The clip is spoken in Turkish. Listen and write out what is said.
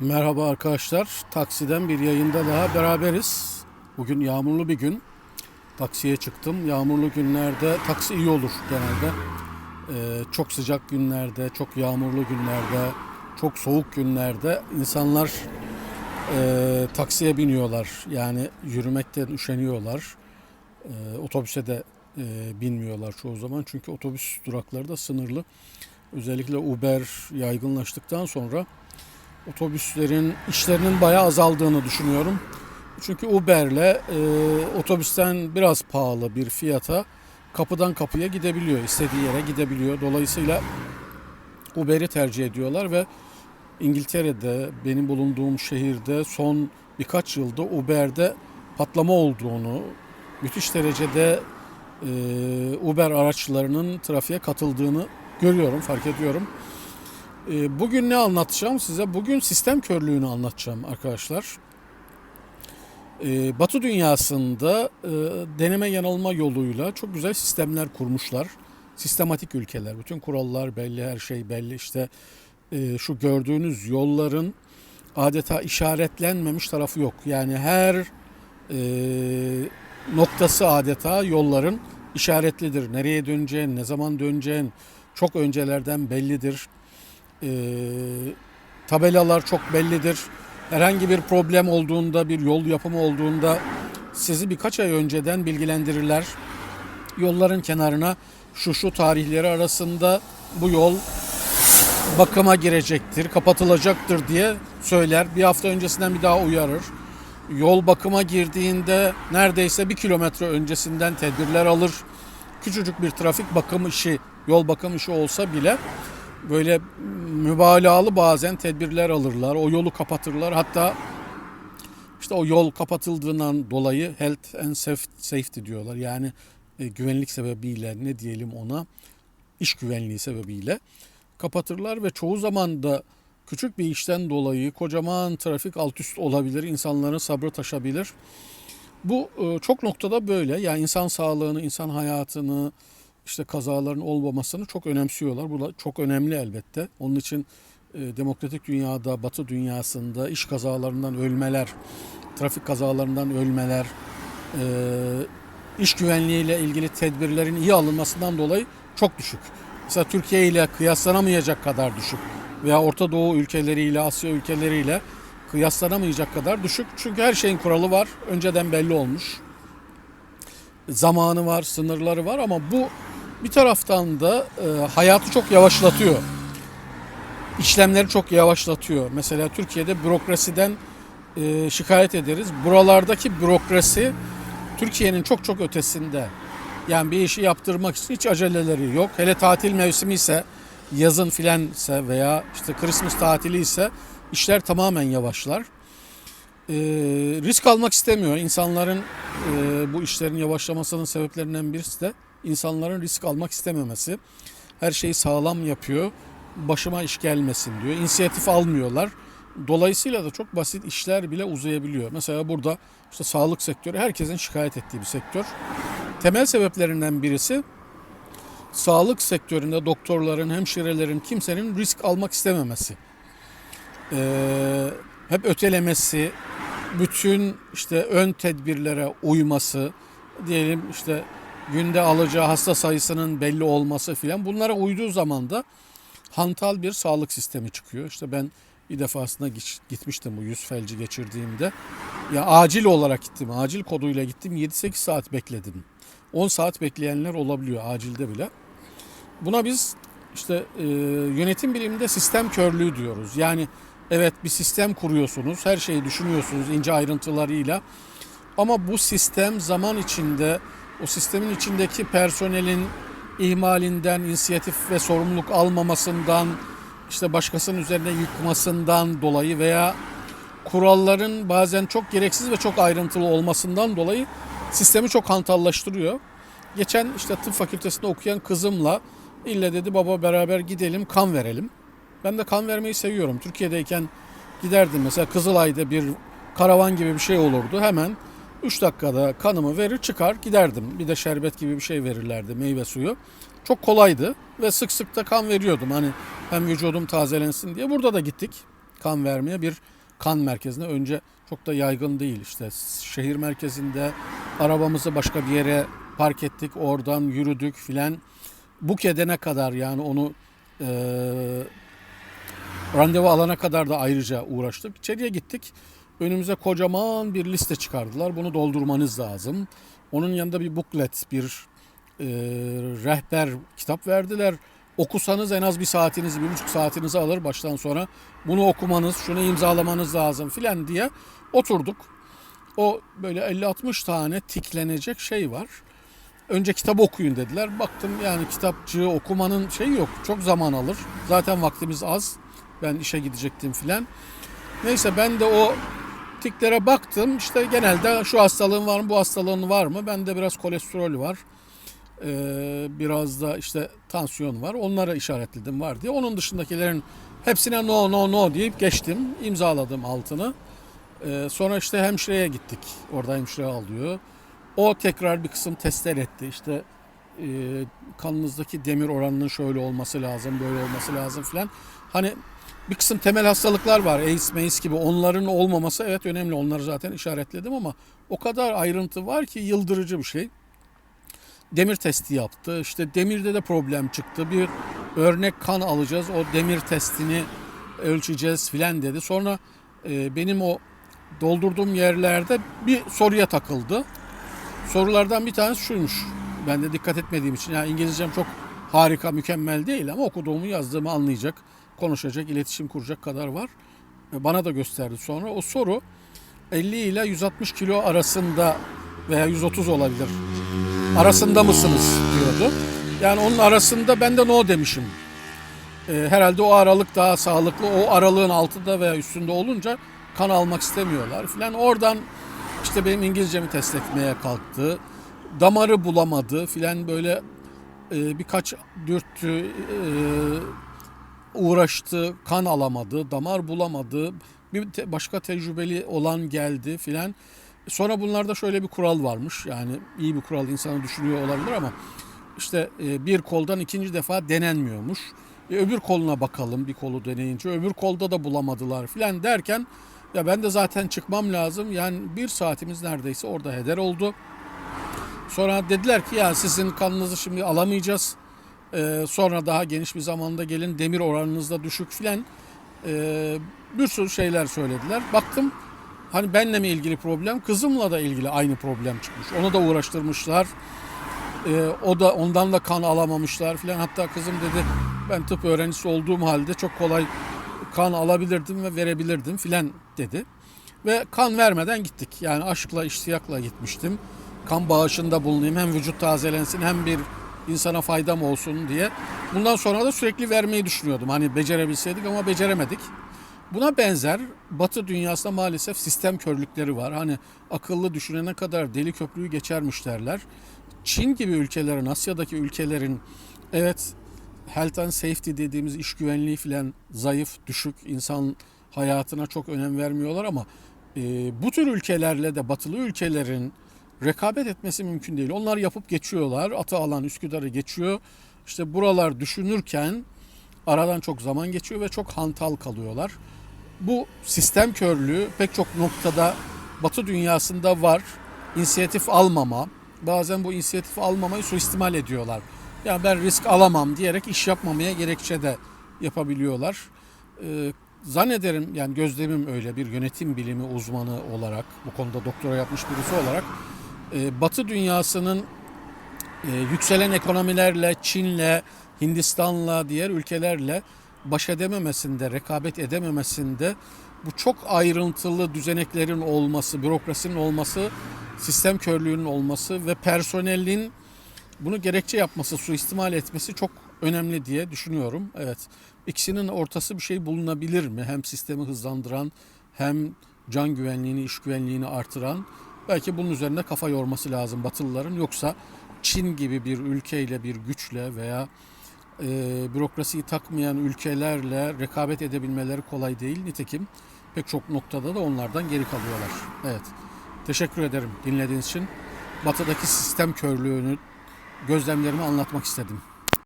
Merhaba arkadaşlar. Taksiden bir yayında daha beraberiz. Bugün yağmurlu bir gün. Taksiye çıktım. Yağmurlu günlerde taksi iyi olur genelde. Ee, çok sıcak günlerde, çok yağmurlu günlerde, çok soğuk günlerde insanlar e, taksiye biniyorlar. Yani yürümekten üşeniyorlar. Ee, otobüse de e, binmiyorlar çoğu zaman. Çünkü otobüs durakları da sınırlı. Özellikle Uber yaygınlaştıktan sonra otobüslerin işlerinin bayağı azaldığını düşünüyorum. Çünkü Uber'le e, otobüsten biraz pahalı bir fiyata kapıdan kapıya gidebiliyor, istediği yere gidebiliyor. Dolayısıyla Uber'i tercih ediyorlar ve İngiltere'de, benim bulunduğum şehirde son birkaç yılda Uber'de patlama olduğunu, müthiş derecede e, Uber araçlarının trafiğe katıldığını görüyorum, fark ediyorum. E, Bugün ne anlatacağım size? Bugün sistem körlüğünü anlatacağım arkadaşlar. E, Batı dünyasında e, deneme yanılma yoluyla çok güzel sistemler kurmuşlar. Sistematik ülkeler. Bütün kurallar belli, her şey belli. İşte e, şu gördüğünüz yolların adeta işaretlenmemiş tarafı yok. Yani her e, noktası adeta yolların işaretlidir. Nereye döneceğin, ne zaman döneceğin çok öncelerden bellidir. E, tabelalar çok bellidir. Herhangi bir problem olduğunda, bir yol yapımı olduğunda sizi birkaç ay önceden bilgilendirirler. Yolların kenarına şu şu tarihleri arasında bu yol bakıma girecektir, kapatılacaktır diye söyler. Bir hafta öncesinden bir daha uyarır. Yol bakıma girdiğinde neredeyse bir kilometre öncesinden tedbirler alır. Küçücük bir trafik bakım işi, yol bakım işi olsa bile böyle mübalağalı bazen tedbirler alırlar. O yolu kapatırlar. Hatta işte o yol kapatıldığından dolayı health and safety diyorlar. Yani e, güvenlik sebebiyle ne diyelim ona iş güvenliği sebebiyle kapatırlar ve çoğu zaman da küçük bir işten dolayı kocaman trafik alt üst olabilir. insanların sabrı taşabilir. Bu e, çok noktada böyle. Yani insan sağlığını, insan hayatını, işte kazaların olmamasını çok önemsiyorlar. Bu da çok önemli elbette. Onun için e, demokratik dünyada, batı dünyasında iş kazalarından ölmeler, trafik kazalarından ölmeler, e, iş güvenliğiyle ilgili tedbirlerin iyi alınmasından dolayı çok düşük. Mesela Türkiye ile kıyaslanamayacak kadar düşük veya Orta Doğu ülkeleriyle, Asya ülkeleriyle kıyaslanamayacak kadar düşük. Çünkü her şeyin kuralı var. Önceden belli olmuş. Zamanı var, sınırları var ama bu bir taraftan da e, hayatı çok yavaşlatıyor. İşlemleri çok yavaşlatıyor. Mesela Türkiye'de bürokrasiden e, şikayet ederiz. Buralardaki bürokrasi Türkiye'nin çok çok ötesinde. Yani bir işi yaptırmak için hiç aceleleri yok. Hele tatil mevsimi ise yazın filan ise veya işte Christmas tatili ise işler tamamen yavaşlar. Ee, risk almak istemiyor. İnsanların e, bu işlerin yavaşlamasının sebeplerinden birisi de insanların risk almak istememesi. Her şeyi sağlam yapıyor. Başıma iş gelmesin diyor. İnisiyatif almıyorlar. Dolayısıyla da çok basit işler bile uzayabiliyor. Mesela burada işte sağlık sektörü herkesin şikayet ettiği bir sektör. Temel sebeplerinden birisi sağlık sektöründe doktorların, hemşirelerin, kimsenin risk almak istememesi. Ee, hep ötelemesi, bütün işte ön tedbirlere uyması, diyelim işte günde alacağı hasta sayısının belli olması filan bunlara uyduğu zaman da hantal bir sağlık sistemi çıkıyor. İşte ben bir defasında gitmiştim bu yüz felci geçirdiğimde. Ya acil olarak gittim. Acil koduyla gittim. 7-8 saat bekledim. 10 saat bekleyenler olabiliyor acilde bile. Buna biz işte e, yönetim biliminde sistem körlüğü diyoruz. Yani evet bir sistem kuruyorsunuz, her şeyi düşünüyorsunuz ince ayrıntılarıyla. Ama bu sistem zaman içinde o sistemin içindeki personelin ihmalinden, inisiyatif ve sorumluluk almamasından, işte başkasının üzerine yıkmasından dolayı veya kuralların bazen çok gereksiz ve çok ayrıntılı olmasından dolayı sistemi çok hantallaştırıyor. Geçen işte tıp fakültesinde okuyan kızımla ille dedi baba beraber gidelim kan verelim. Ben de kan vermeyi seviyorum. Türkiye'deyken giderdim mesela Kızılay'da bir karavan gibi bir şey olurdu. Hemen 3 dakikada kanımı verir çıkar giderdim. Bir de şerbet gibi bir şey verirlerdi meyve suyu. Çok kolaydı ve sık sık da kan veriyordum. Hani hem vücudum tazelensin diye. Burada da gittik. kan vermeye bir kan merkezine önce çok da yaygın değil işte şehir merkezinde arabamızı başka bir yere park ettik oradan yürüdük filan buk edene kadar yani onu e, randevu alana kadar da ayrıca uğraştık. İçeriye gittik. Önümüze kocaman bir liste çıkardılar. Bunu doldurmanız lazım. Onun yanında bir buklet, bir e, rehber kitap verdiler. Okusanız en az bir saatinizi, bir buçuk saatinizi alır baştan sonra. Bunu okumanız, şunu imzalamanız lazım filan diye oturduk. O böyle 50-60 tane tiklenecek şey var. Önce kitap okuyun dediler. Baktım yani kitapçığı okumanın şeyi yok. Çok zaman alır. Zaten vaktimiz az. Ben işe gidecektim filan. Neyse ben de o tiklere baktım. İşte genelde şu hastalığın var mı, bu hastalığın var mı? Bende biraz kolesterol var. Ee, biraz da işte tansiyon var. Onlara işaretledim var diye. Onun dışındakilerin hepsine no no no deyip geçtim. İmzaladım altını. Ee, sonra işte hemşireye gittik. Orada hemşire alıyor. O tekrar bir kısım testler etti. İşte e, kanınızdaki demir oranının şöyle olması lazım, böyle olması lazım filan. Hani bir kısım temel hastalıklar var. AIDS, AIDS gibi onların olmaması evet önemli. Onları zaten işaretledim ama o kadar ayrıntı var ki yıldırıcı bir şey. Demir testi yaptı. İşte demirde de problem çıktı. Bir örnek kan alacağız. O demir testini ölçeceğiz filan dedi. Sonra e, benim o doldurduğum yerlerde bir soruya takıldı. Sorulardan bir tanesi şuymuş. Ben de dikkat etmediğim için. Yani İngilizcem çok harika, mükemmel değil ama okuduğumu, yazdığımı anlayacak, konuşacak, iletişim kuracak kadar var. Bana da gösterdi sonra. O soru 50 ile 160 kilo arasında veya 130 olabilir. Arasında mısınız diyordu. Yani onun arasında ben de no demişim. E, herhalde o aralık daha sağlıklı. O aralığın altında veya üstünde olunca kan almak istemiyorlar filan. Oradan işte benim İngilizcemi test etmeye kalktı. Damarı bulamadı filan böyle e, birkaç dürttü, e, uğraştı, kan alamadı, damar bulamadı. Bir te- başka tecrübeli olan geldi filan. Sonra bunlarda şöyle bir kural varmış. Yani iyi bir kural insanı düşünüyor olabilir ama işte e, bir koldan ikinci defa denenmiyormuş. E, öbür koluna bakalım bir kolu deneyince öbür kolda da bulamadılar filan derken ya ben de zaten çıkmam lazım. Yani bir saatimiz neredeyse orada heder oldu. Sonra dediler ki ya sizin kanınızı şimdi alamayacağız. Ee, sonra daha geniş bir zamanda gelin demir oranınız da düşük filan. Ee, bir sürü şeyler söylediler. Baktım hani benle mi ilgili problem kızımla da ilgili aynı problem çıkmış. Onu da uğraştırmışlar. Ee, o da ondan da kan alamamışlar filan. Hatta kızım dedi ben tıp öğrencisi olduğum halde çok kolay kan alabilirdim ve verebilirdim filan dedi. Ve kan vermeden gittik. Yani aşkla, iştiyakla gitmiştim. Kan bağışında bulunayım hem vücut tazelensin hem bir insana faydam olsun diye. Bundan sonra da sürekli vermeyi düşünüyordum. Hani becerebilseydik ama beceremedik. Buna benzer Batı dünyasında maalesef sistem körlükleri var. Hani akıllı düşünene kadar deli köprüyü geçermiş derler. Çin gibi ülkelerin, Asya'daki ülkelerin evet health and safety dediğimiz iş güvenliği filan zayıf, düşük, insan hayatına çok önem vermiyorlar ama e, bu tür ülkelerle de batılı ülkelerin rekabet etmesi mümkün değil. Onlar yapıp geçiyorlar. Atı alan Üsküdar'ı geçiyor. İşte buralar düşünürken aradan çok zaman geçiyor ve çok hantal kalıyorlar. Bu sistem körlüğü pek çok noktada Batı dünyasında var. İnisiyatif almama, bazen bu inisiyatif almamayı suistimal ediyorlar. Yani ben risk alamam diyerek iş yapmamaya gerekçe de yapabiliyorlar. Ee, zannederim yani gözlemim öyle bir yönetim bilimi uzmanı olarak bu konuda doktora yapmış birisi olarak e, Batı dünyasının e, yükselen ekonomilerle Çin'le, Hindistan'la, diğer ülkelerle baş edememesinde, rekabet edememesinde bu çok ayrıntılı düzeneklerin olması, bürokrasinin olması, sistem körlüğünün olması ve personelin bunu gerekçe yapması, suistimal etmesi çok önemli diye düşünüyorum. Evet. İkisinin ortası bir şey bulunabilir mi? Hem sistemi hızlandıran hem can güvenliğini, iş güvenliğini artıran. Belki bunun üzerine kafa yorması lazım Batılıların. Yoksa Çin gibi bir ülkeyle, bir güçle veya e, bürokrasiyi takmayan ülkelerle rekabet edebilmeleri kolay değil. Nitekim pek çok noktada da onlardan geri kalıyorlar. Evet. Teşekkür ederim dinlediğiniz için. Batı'daki sistem körlüğünü gözlemlerimi anlatmak istedim.